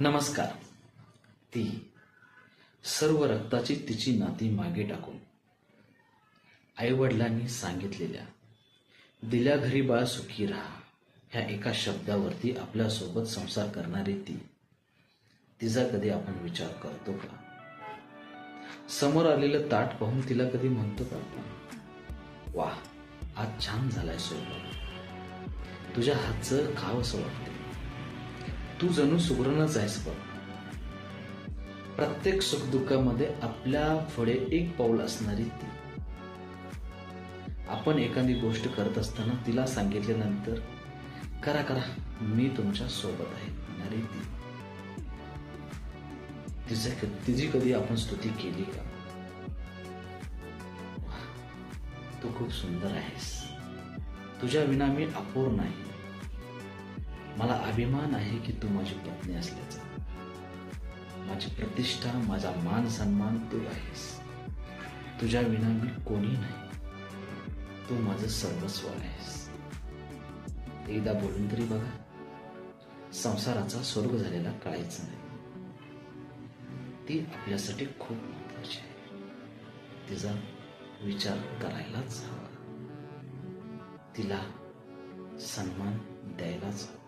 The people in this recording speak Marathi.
नमस्कार. ती सर्व रक्ताची तिची नाती मागे टाकून आईवडिलांनी सांगितलेल्या दिल्या घरी बाळ सुखी राहा. ह्या एका शब्दावरती आपल्यासोबत संसार करणारी ती तिचा कधी आपण विचार करतो का? समोर आलेलं ताट पाहून तिला कधी म्हणतो का आपण वा आज छान झालाय सोबत. तुझ्या हातचं खावंसं वाटतं. तू जणू सुगरणच आहेस बघ. प्रत्येक सुखदुःखामध्ये आपल्या पुढे एक पाऊल असणारी ती. आपण एखादी गोष्ट करत असताना तिला सांगितल्यानंतर करा करा मी तुमच्यासोबत आहे म्हणणारी ती. तिचे तिची कधी आपण स्तुती केली का? तू खूप सुंदर आहेस. तुझ्या विना मी अपूर नाही मला अभिमान आहे की तू माझी पत्नी असल्याचा. माझी प्रतिष्ठा माझा मान सन्मान तू आहेस. तुझ्या विना मी कोणी नाही. तू माझं सर्वस्व आहेस. एकदा बोलून तरी बघा. संसाराचा स्वर्ग झालेला कळायचं नाही. ती आपल्यासाठी खूप महत्वाची आहे. तिचा विचार करायलाच हवा. तिला सन्मान द्यायलाच हवा.